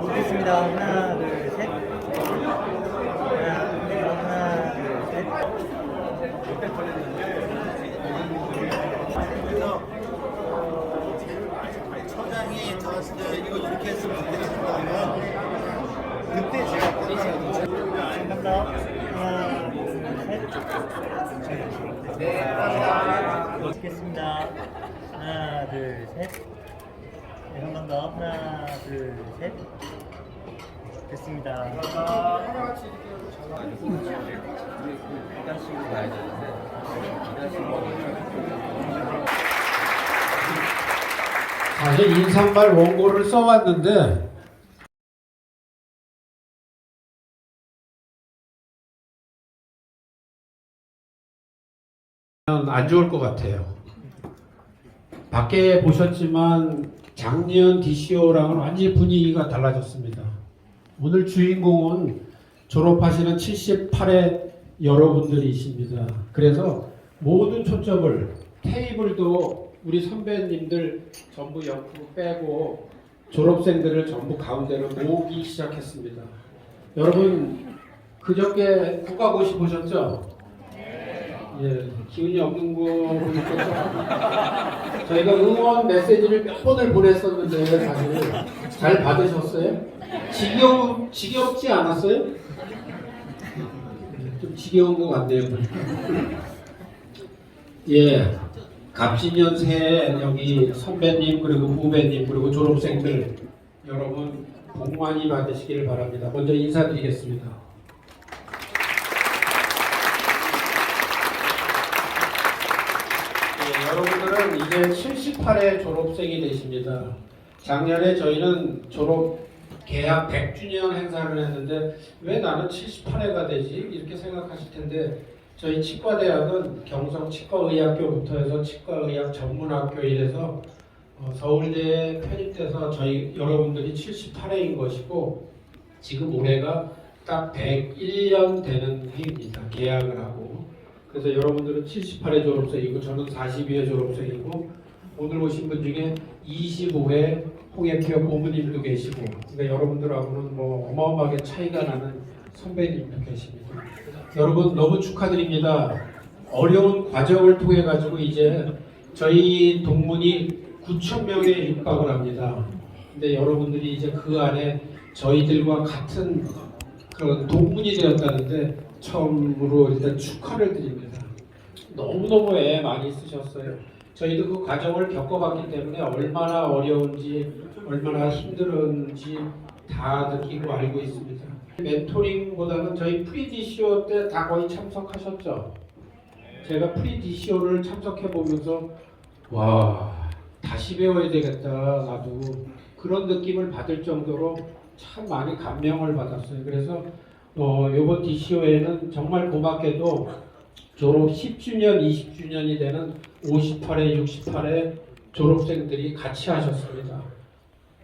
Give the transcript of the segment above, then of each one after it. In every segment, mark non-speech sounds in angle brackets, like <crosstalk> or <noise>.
먹겠습니다. 하나, 둘, 셋. 하나, 둘, 셋. 그래서 처장이 저한테 이거 이렇게 했으면 안 되겠다면 그때 제가 감사합니다. 하나, 둘, 셋. 네, 감사합니다. 먹겠습니다. 하나, 둘, 셋. 네, 한번 더. 하나, 둘, 셋. 됐습니다. 사실 인사말 원고를 써왔는데 안 좋을 것 같아요. 밖에 보셨지만 작년 DCO랑은 완전히 분위기가 달라졌습니다. 오늘 주인공은 졸업하시는 78의 여러분들이십니다. 그래서 모든 초점을 테이블도 우리 선배님들 전부 옆으로 빼고 졸업생들을 전부 가운데로 모으기 시작했습니다. 여러분 그저께 국가고시 보셨죠? 예, 기운이 없는 거 보니까 저희가 응원 메시지를 몇 번을 보냈었는데 사실 잘 받으셨어요? 지겨우, 지겹지 않았어요? 좀 지겨운 것 같네요. 예, 갑진년 새해 여기 선배님 그리고 후배님 그리고 졸업생들 여러분 복 많이 받으시길 바랍니다. 먼저 인사드리겠습니다. 예, 여러분들은 이제 78회 졸업생이 되십니다. 작년에 저희는 졸업 계약 100주년 행사를 했는데 왜 나는 78회가 되지? 이렇게 생각하실 텐데 저희 치과대학은 경성 치과의학교부터 해서 치과의학 전문학교 이래서 어, 서울대에 편입돼서 저희 여러분들이 78회인 것이고 지금 올해가 딱 101년 되는 해입니다. 계약을 하고 그래서 여러분들은 78회 졸업생이고 저는 42회 졸업생이고 오늘 오신 분 중에 25회 홍익표 고모님도 계시고 그러니까 여러분들하고는 뭐 어마어마하게 차이가 나는 선배님도 계십니다. 여러분 너무 축하드립니다. 어려운 과정을 통해 가지고 이제 저희 동문이 9천 명에 육박을 합니다. 근데 여러분들이 이제 그 안에 저희들과 같은 그런 동문이 되었다는데 처음으로 일단 축하를 드립니다. 너무너무 애 많이 쓰셨어요. 저희도 그 과정을 겪어봤기 때문에 얼마나 어려운지 얼마나 힘들었는지 다 느끼고 알고 있습니다. 멘토링보다는 저희 프리디시오 때다 거의 참석하셨죠? 제가 프리디시오를 참석해 보면서 와 다시 배워야 되겠다 나도 그런 느낌을 받을 정도로 참 많이 감명을 받았어요. 그래서 어, 이번 DCO에는 정말 고맙게도 졸업 10주년, 20주년이 되는 58회, 68회 졸업생들이 같이 하셨습니다.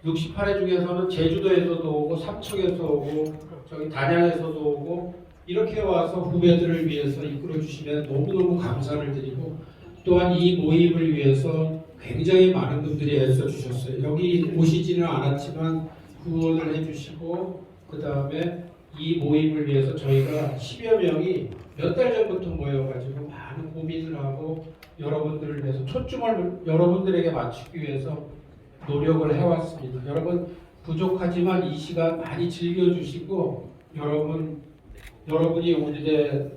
68회 중에서는 제주도에서도 오고 삼척에서 오고 저기 단양에서도 오고 이렇게 와서 후배들을 위해서 이끌어 주시면 너무너무 감사를 드리고 또한 이 모임을 위해서 굉장히 많은 분들이 애써 주셨어요. 여기 오시지는 않았지만 후원을 해주시고 그 다음에 이 모임을 위해서 저희가 10여 명이 몇 달 전부터 모여가지고 많은 고민을 하고 여러분들을 위해서 초점을 여러분들에게 맞추기 위해서 노력을 해왔습니다. 여러분 부족하지만 이 시간 많이 즐겨주시고 여러분 여러분이 오늘의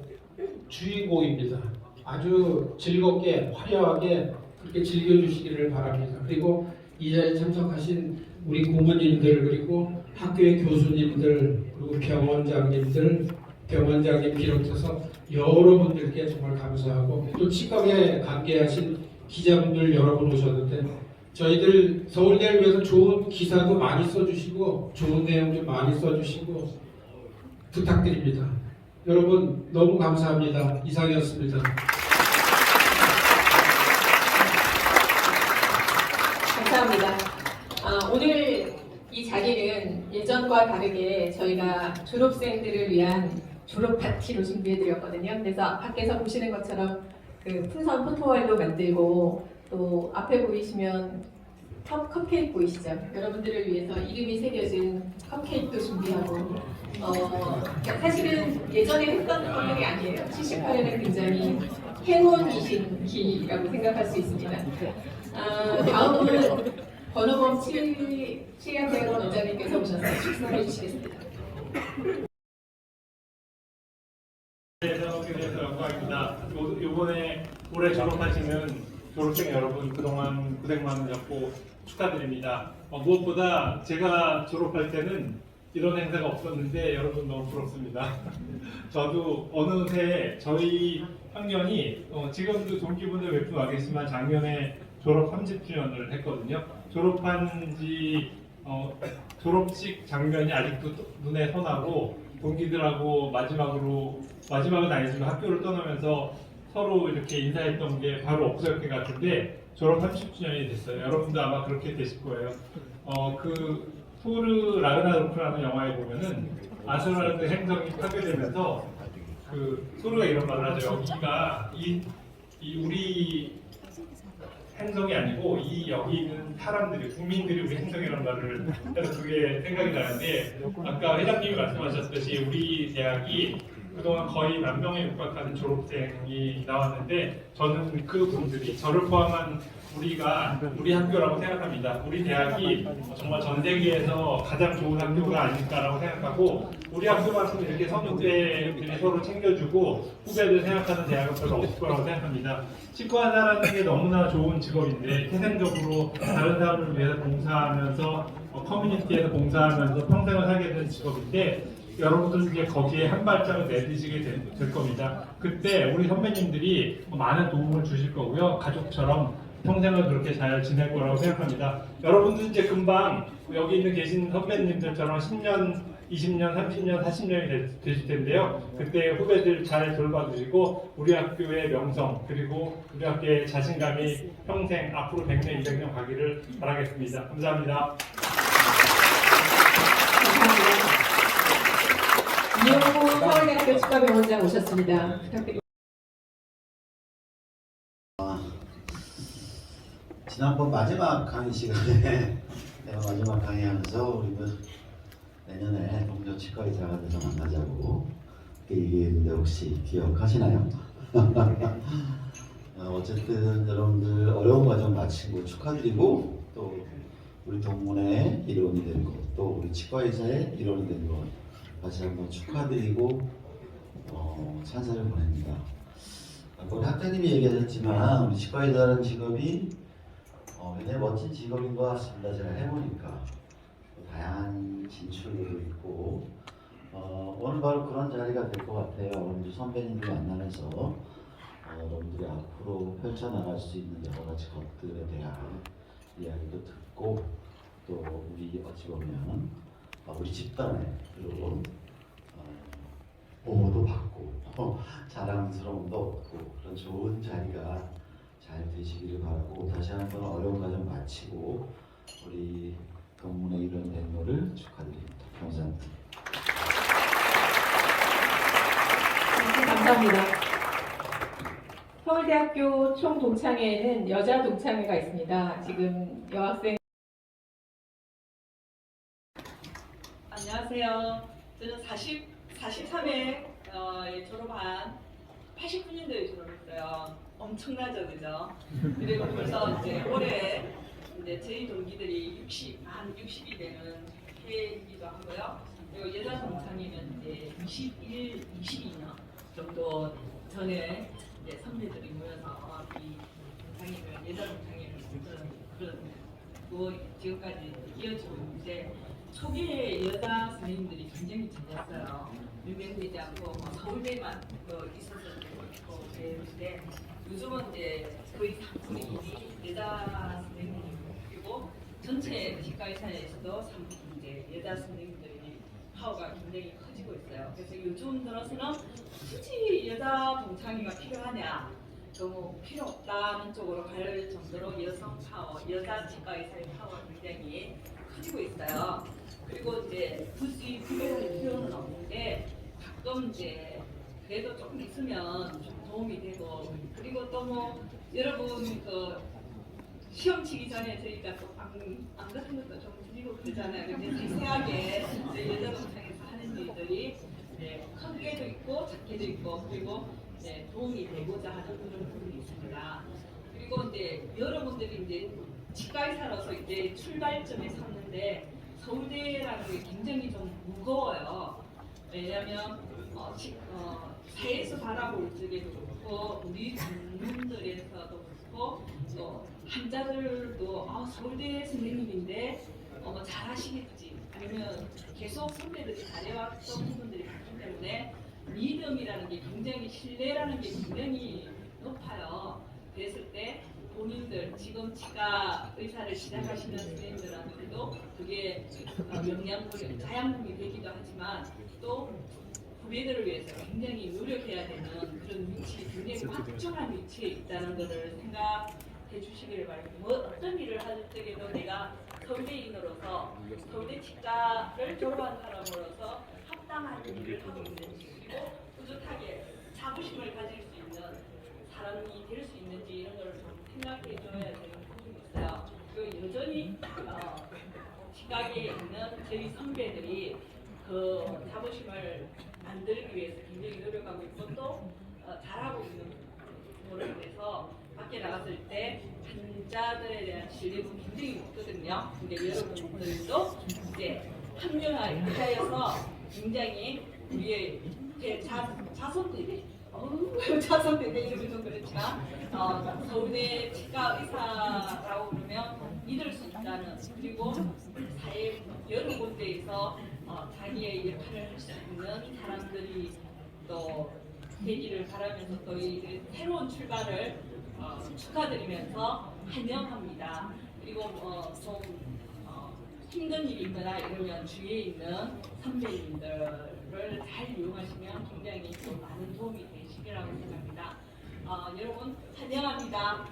주인공입니다. 아주 즐겁게 화려하게 그렇게 즐겨주시기를 바랍니다. 그리고 이 자리에 참석하신 우리 고모님들 그리고 학교의 교수님들 그리고 병원장님들 병원장님 비롯해서 여러분들께 정말 감사하고 또 치과에 관계하신 기자분들 여러분 오셨는데 저희들 서울대를 위해서 좋은 기사도 많이 써주시고 좋은 내용 좀 많이 써주시고 부탁드립니다. 여러분 너무 감사합니다. 이상이었습니다. 감사합니다. 아, 오늘 이 자리는 예전과 다르게 저희가 졸업생들을 위한 졸업 파티로 준비해드렸거든요. 그래서 밖에서 보시는 것처럼 그 풍선 포토월도 만들고 또 앞에 보이시면 컵, 컵케이크 보이시죠? 여러분들을 위해서 이름이 새겨진 컵케이크도 준비하고 어, 사실은 예전에 했던 것들이 아니에요. 78회는 굉장히 행운이신 기라고 생각할 수 있습니다. 아, 다음은 번호범 7, 7양대원 원장님께서 오셔서 축사해 주시겠습니다. 대해서 굉장히 영광입니다. 요- 요번에 올해 졸업하시는 졸업생 여러분 그동안 고생 많으셨고 축하드립니다. 어, 무엇보다 제가 졸업할 때는 이런 행사가 없었는데 여러분 너무 부럽습니다. <laughs> 저도 어느새 저희 학년이 어, 지금도 동기분들 몇분 와 계시지만 작년에 졸업 30주년을 했거든요. 졸업한 지 어, 졸업식 장면이 아직도 또 눈에 선하고 동기들하고 마지막으로 마지막은 아니지만 학교를 떠나면서 서로 이렇게 인사했던 게 바로 엊그저께 같은데 졸업 30주년이 됐어요. 여러분도 아마 그렇게 되실 거예요. 어, 그 토르 라그나로크라는 영화에 보면은 아스랄드 행성이 파괴되면서 그 토르가 이런 말을 하죠. 여기가 이, 이 우리 행성이 아니고 이 여기 있는 사람들이 국민들이 우리 행성이라는 말을 해서 그게 생각이 나는데 아까 회장님이 말씀하셨듯이 우리 대학이 그동안 거의 만 명에 육박하는 졸업생이 나왔는데 저는 그 분들이 저를 포함한 우리가 우리 학교라고 생각합니다. 우리 대학이 정말 전 세계에서 가장 좋은 학교가 아닐까라고 생각하고 우리 학교만큼 이렇게 선후배들이 서로 챙겨주고 후배들 생각하는 대학은 별로 없을 거라고 생각합니다. 치과사라는 게 너무나 좋은 직업인데 태생적으로 다른 사람을 위해서 봉사하면서 어, 커뮤니티에서 봉사하면서 평생을 살게 되는 직업인데 여러분들 이제 거기에 한 발짝을 내디시게 될, 될 겁니다. 그때 우리 선배님들이 많은 도움을 주실 거고요. 가족처럼 평생을 그렇게 잘 지낼 거라고 생각합니다. 여러분들 이제 금방 여기 있는 계신 선배님들처럼 10년, 20년, 30년, 40년이 되 실 텐데요. 그때 후배들 잘 돌봐주시고 우리 학교의 명성 그리고 우리 학교의 자신감이 평생 앞으로 100년, 200년 가기를 바라겠습니다. 감사합니다. 서울대학교 치과병원장 오셨습니다. 부탁드립니다. 지난번 마지막 강의 시간에 <laughs> 내가 마지막 강의하면서 우리는 내년에 동료 치과 의사가 돼서 만나자고 얘기했는데 혹시 기억하시나요? 어, <laughs> 어쨌든 여러분들 어려운 과정 마치고 축하드리고 또 우리 동문회 일원이 된 것, 또 우리 치과 의사의 일원이 된 것 다시 한번 축하드리고 어, 찬사를 보냅니다. 아까 학장님이 얘기하셨지만 우리 치과 의사라는 직업이 어, 굉장히 멋진 직업인 것 같습니다. 제가 해보니까 또 다양한 진출도 있고 어, 오늘 바로 그런 자리가 될 것 같아요. 오늘 선배님들 만나면서 어, 여러분들이 앞으로 펼쳐나갈 수 있는 여러 가지 것들에 대한 이야기도 듣고 또 우리 어찌 보면 어, 우리 집단의 그리고 어, 보호도 받고 어, 자랑스러움도 얻고 그런 좋은 자리가 잘 되시기를 바라고 다시 한번 어려운 과정 마치고 우리 동문회 이런 된 거를 축하드립니다. 감사합니다. 네, 감사합니다. 서울대학교 총 동창회에는 여자 동창회가 있습니다. 지금 여학생 안녕하세요. 저는 40, 43회 어, 예, 졸업한 89년도에 졸업했어요. 엄청나죠, 그죠? 그리고 벌써 이제 올해 이제 저희 동기들이 60, 한 60이 되는 해이기도 하고요. 그리고 여자 동창회는 이제 21, 22년 정도 전에 이제 선배들이 모여서 이 동창회를 여자 동창회를 그런 그런 그 지금까지 이어지고 있는데 초기에 여자 선생님들이 굉장히 적었어요. 유명되지 않고 뭐 서울대만 그 있었었고 그랬는데 요즘은 이제 거의 3분의 1이 여자 선생님이고 전체 치과의사에서도 3분 이제 여자 선생님들이 파워가 굉장히 커지고 있어요. 그래서 요즘 들어서는 굳이 여자 동창회가 필요하냐 너무 필요 없다는 쪽으로 갈 정도로 여성 파워, 여자 치과 의사의 파워가 굉장히 커지고 있어요. 그리고 이제 굳이 구별할 필요는 없는데 가끔 이제 그래도 조금 있으면 좀 도움이 되고 그리고 또 뭐 여러분 그 시험 치기 전에 저희가 또안 안 같은 것도 좀 드리고 그러잖아요. 근데 세세하게 이제 여자 동창에서 하는 일들이 네, 큰 게도 있고 작게도 있고 그리고 네, 도움이 되고자 하는 그런 부분이 있습니다. 그리고 이제 여러분들이 이제 치과의사로서 이제 출발점에 섰는데 서울대라는 게 굉장히 좀 무거워요. 왜냐하면 어, 치- 어, 사회에서 바라볼 적에도 그렇고 우리 국민들에서도 그렇고 또 환자들도 아, 서울대 선생님인데 어, 뭐 잘하시겠지 아니면 계속 선배들이 잘해왔던 부분들이 많기 때문에 믿음이라는 게 굉장히 신뢰라는 게 굉장히 높아요. 그랬을 때 본인들 지금 치과 의사를 시작하시는 선생님들한테도 그게 어, 영양분, 자양분이 되기도 하지만 또 후배들을 위해서 굉장히 노력해야 되는 그런 위치, 굉장히 확정한 위치에 있다는 것을 생각해 주시기를 바랍니다. 뭐 어떤 일을 할 때에도 내가 서울대인으로서 서울대 치과를 졸업한 사람으로서 합당한 일을 하고 있는지 그리고 뿌듯하게 자부심을 가질 수 있는 사람이 될 수 있는지 이런 걸좀 생각해 줘야 되는 부분이 있어요. 그리고 여전히 어, 시각에 있는 저희 선배들이 그 자부심을 만들기 위해서 굉장히 노력하고 있고 또 어, 잘하고 있는 거를 위해서 밖에 나갔을 때 환자들에 대한 신뢰도 굉장히 높거든요. 근데 여러분들도 이제 합류하여서 굉장히 우리의 제 자, 자손들이 어우 <laughs> 자손들이 이름이 좀 그렇지만 어, 서울대 치과 의사라고 그러면 믿을 수 있다는 그리고 사회 여러 군데에서 어, 자기의 역할을 할 수 있는 사람들이 또 되기를 바라면서 또 이 새로운 출발을 어, 축하드리면서 환영합니다. 그리고 어, 좀 어, 힘든 일이 있거나 이러면 주위에 있는 선배님들을 잘 이용하시면 굉장히 또 많은 도움이 되시리라고 생각합니다. 어, 여러분 환영합니다.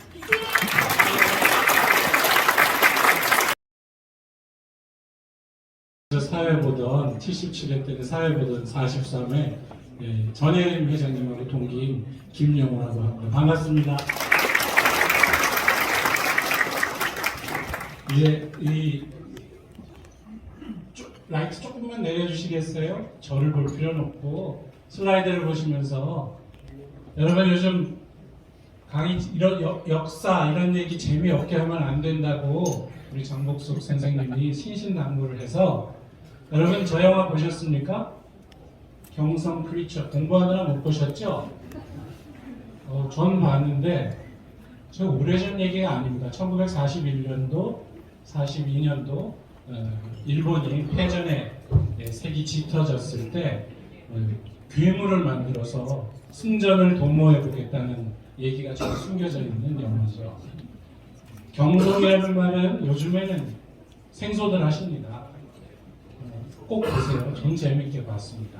사회 보던 77회 때는 사회 보던 43회 예, 전혜림 회장님하고 동기인 김영호라고 합니다. 반갑습니다. 이제 이 조- 라이트 조금만 내려주시겠어요? 저를 볼 필요는 없고 슬라이드를 보시면서 여러분 요즘 강의 이런 역, 역사 이런 얘기 재미없게 하면 안 된다고 우리 장복숙 선생님이 신신당부를 해서 여러분 저 영화 보셨습니까? 경성 크리처 공부하느라 못 보셨죠? 어, 전 봤는데 저 오래전 얘기가 아닙니다. 1941년도, 42년도 어, 일본이 패전에 예, 색이 짙어졌을 때 어, 괴물을 만들어서 승전을 도모해 보겠다는 얘기가 좀 숨겨져 있는 영화죠. 경성이라는 말은 요즘에는 생소들 하십니다. 어, 꼭 보세요. 전 재밌게 봤습니다.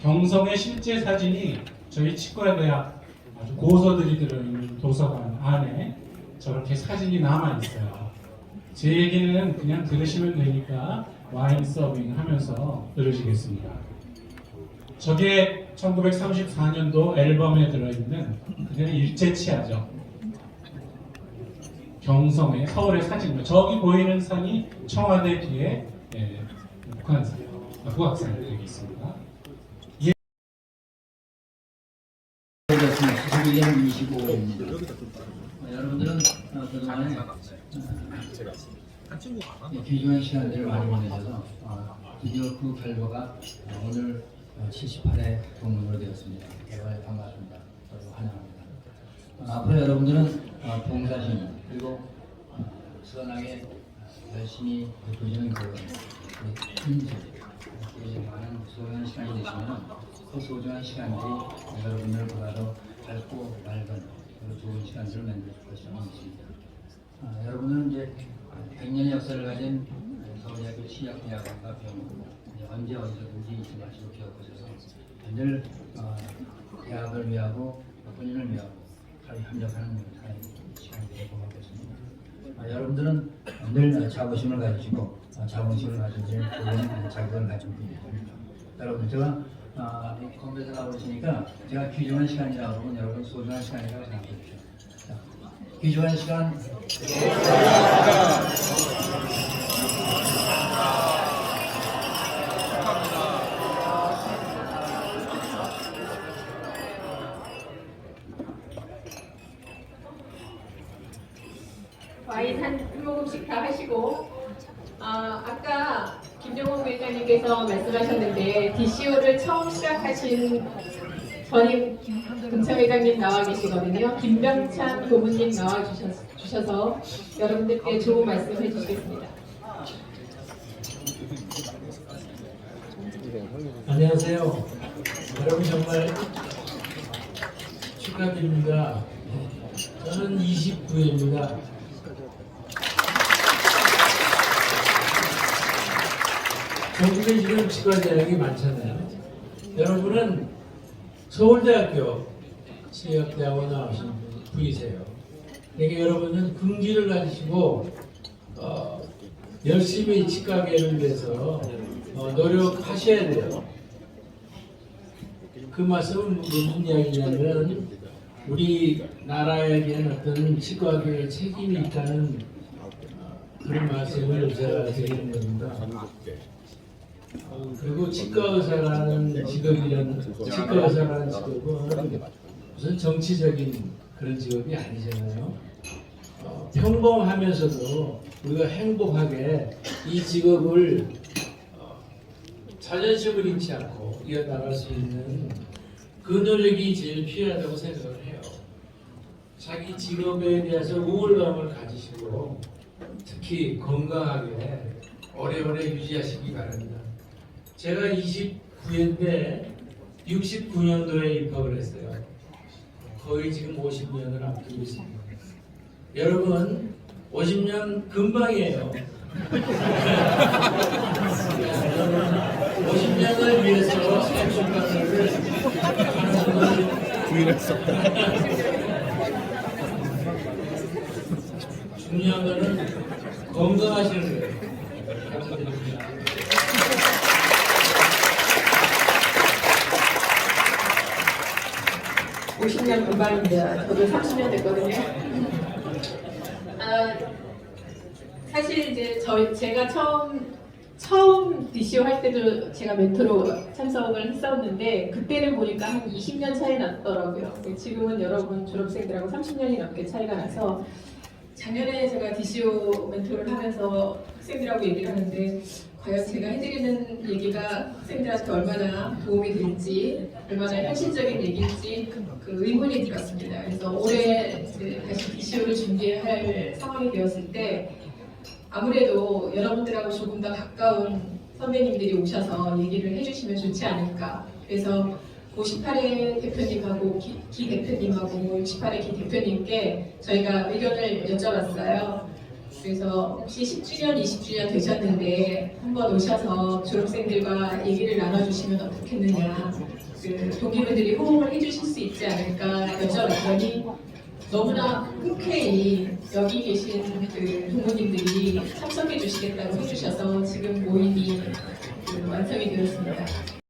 경성의 실제 사진이 저희 치과대학 아주 고서들이 들어있는 도서관 안에 저렇게 사진이 남아 있어요. 제 얘기는 그냥 들으시면 되니까 와인 서빙 하면서 들으시겠습니다. 저게 1934년도 앨범에 들어있는 그냥 일제 치아죠. 경성의 서울의 사진입니다. 저기 보이는 산이 청와대 뒤에 예, 북한산, 아, 북악산 여기 있습니다. 되었습니다. 11년 25일입니다. 여러분들은 어, 그동안에 어, 예, 귀중한 시간들을 많이 보내셔서 어, 드디어 그 결과가 어, 오늘 78회 동문으로 되었습니다. 대단히 반갑습니다. 저도 환영합니다. 어, 앞으로 여러분들은 어, 봉사심 그리고 어, 선하게 어, 열심히 베푸시는 그 힘들 이렇게 많은 소중한 시간이 되시면 그 소중한 시간들이 여러분들 보다도 밝고 맑은 그리고 좋은 시간들을 만들 것이라고 믿습니다. 아, 여러분은 이제 100년의 역사를 가진 서울대학교 치약대학원과 병원 언제 어디서든지 잊지 마시고 기억하셔서 늘 어, 대학을 위하고 본인을 위하고 잘 협력하는 시간이 되길 고맙겠습니다. 아, 여러분들은 늘 자부심을 가지시고 아, 자부심을 좋은 자극을 가지고 계십니다. 여러분 제가 아, 이 건배사 나오시니까 제가 귀중한 시간이라고 하면 여러분 소중한 시간이라고 생각해 주십시오. 자, 귀중한 시간 와인 한, 한 모금씩 다 하시고 아, 아까 김정호 회장님께서 말씀하셨는데 DCO를 처음 시작 하신 전임 금차회장님 나와 계시거든요. 김병찬 고문님 나와 주셔서 여러분들께 좋은 말씀 해주시겠습니다. 안녕하세요. 여러분 정말 축하드립니다. 저는 29회입니다. 전국에 지금 치과대학이 많잖아요. 여러분은 서울대학교 치의학대학원 나오신 분이세요. 그러니까 여러분은 긍지를 가지시고 어, 열심히 치과계를 위해서 어, 노력하셔야 돼요. 그 말씀은 무슨 이야기냐면 우리 나라에게는 어떤 치과계의 책임이 있다는 어, 그런 말씀을 제가 드리는 겁니다. 어, 그리고 치과 의사라는 직업이라는 치과 의사라는 직업은 무슨 정치적인 그런 직업이 아니잖아요. 어, 평범하면서도 우리가 행복하게 이 직업을 어, 자존심을 잃지 않고 이어나갈 수 있는 그 노력이 제일 필요하다고 생각을 해요. 자기 직업에 대해서 우월감을 가지시고 특히 건강하게 오래오래 유지하시기 바랍니다. 제가 29회인데 69년도에 입학을 했어요. 거의 지금 50년을 앞두고 있습니다. 여러분 50년 금방이에요. 50년을 위해서 생축하를 하는 중요한 거는 건강하시는 거예요. 감사드립니다. 50년 금방입니다. 저도 30년 됐거든요. 아, 사실 이제 저 제가 처음 처음 DCO 할 때도 제가 멘토로 참석을 했었는데 그때는 보니까 한 20년 차이 났더라고요. 지금은 여러분 졸업생들하고 30년이 넘게 차이가 나서 작년에 제가 DCO 멘토를 하면서 학생들하고 얘기를 하는데 과연 제가 해드리는 얘기가 학생들한테 얼마나 도움이 될지 얼마나 현실적인 얘기인지 그 의문이 들었습니다. 그래서 올해 다시 DCO를 준비할 상황이 되었을 때 아무래도 여러분들하고 조금 더 가까운 선배님들이 오셔서 얘기를 해주시면 좋지 않을까. 그래서 58회 대표님하고 기, 기 대표님하고 68회 기 대표님께 저희가 의견을 여쭤봤어요. 그래서 혹시 10주년, 20주년 되셨는데 한번 오셔서 졸업생들과 얘기를 나눠주시면 어떻겠느냐. 그 동기분들이 호응을 해주실 수 있지 않을까 여쭤봤더니 너무나 흔쾌히 여기 계신 그 동무님들이 참석해 주시겠다고 해주셔서 지금 모임이 그 완성이 되었습니다.